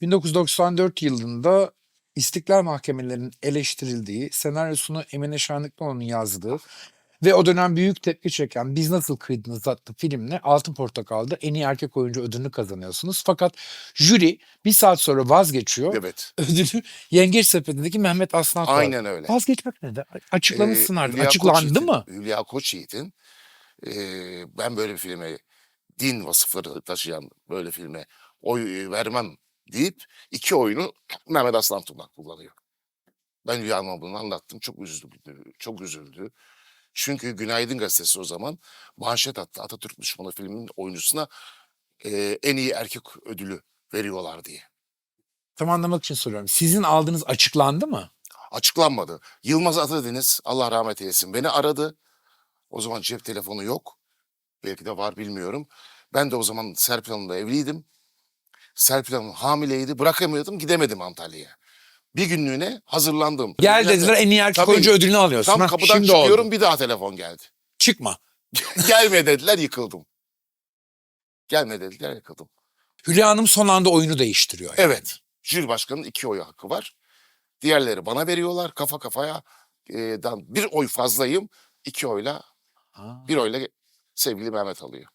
1994 yılında İstiklal Mahkemelerinin eleştirildiği, senaryosunu Emine Şanlıklıoğlu'nun yazdığı ve o dönem büyük tepki çeken Biz Nasıl Kıydınız adlı filmle Altın Portakal'da en iyi erkek oyuncu ödülünü kazanıyorsunuz. Fakat jüri bir saat sonra vazgeçiyor. Evet. Ödülü Yengeç Sepeti'ndeki Mehmet Aslan. Aynen öyle. Vazgeçmek ne de? Açıklamışsın Ee, artık. Hülya Açıklandı mı? Hülya Koçyiğit'in e, ben böyle bir filme din vasıfları taşıyan böyle filme oy vermem deyip iki oyunu Mehmet Aslan Tuğlak kullanıyor. Ben Hanım'a bunu anlattım. Çok üzüldü. Çok üzüldü. Çünkü Günaydın Gazetesi o zaman manşet attı. Atatürk Düşmanı filminin oyuncusuna e, en iyi erkek ödülü veriyorlar diye. Tam anlamak için soruyorum. Sizin aldığınız açıklandı mı? Açıklanmadı. Yılmaz Atadeniz Allah rahmet eylesin beni aradı. O zaman cep telefonu yok. Belki de var bilmiyorum. Ben de o zaman Serpil Hanım'la evliydim. Serpil Hanım hamileydi. Bırakamıyordum. Gidemedim Antalya'ya. Bir günlüğüne hazırlandım. Gel Dediler dediler de, en iyi erkek Tabii. oyuncu ödülünü alıyorsun. Tam Ha, kapıdan şimdi çıkıyorum oldu. bir daha telefon geldi. Çıkma. Gelme dediler yıkıldım. Gelme dediler yıkıldım. Hülya Hanım son anda oyunu değiştiriyor. yani. Evet. Jüri başkanının iki oyu hakkı var. Diğerleri bana veriyorlar. Kafa kafaya e, bir oy fazlayım. iki oyla Ha. bir oyla sevgili Mehmet alıyor.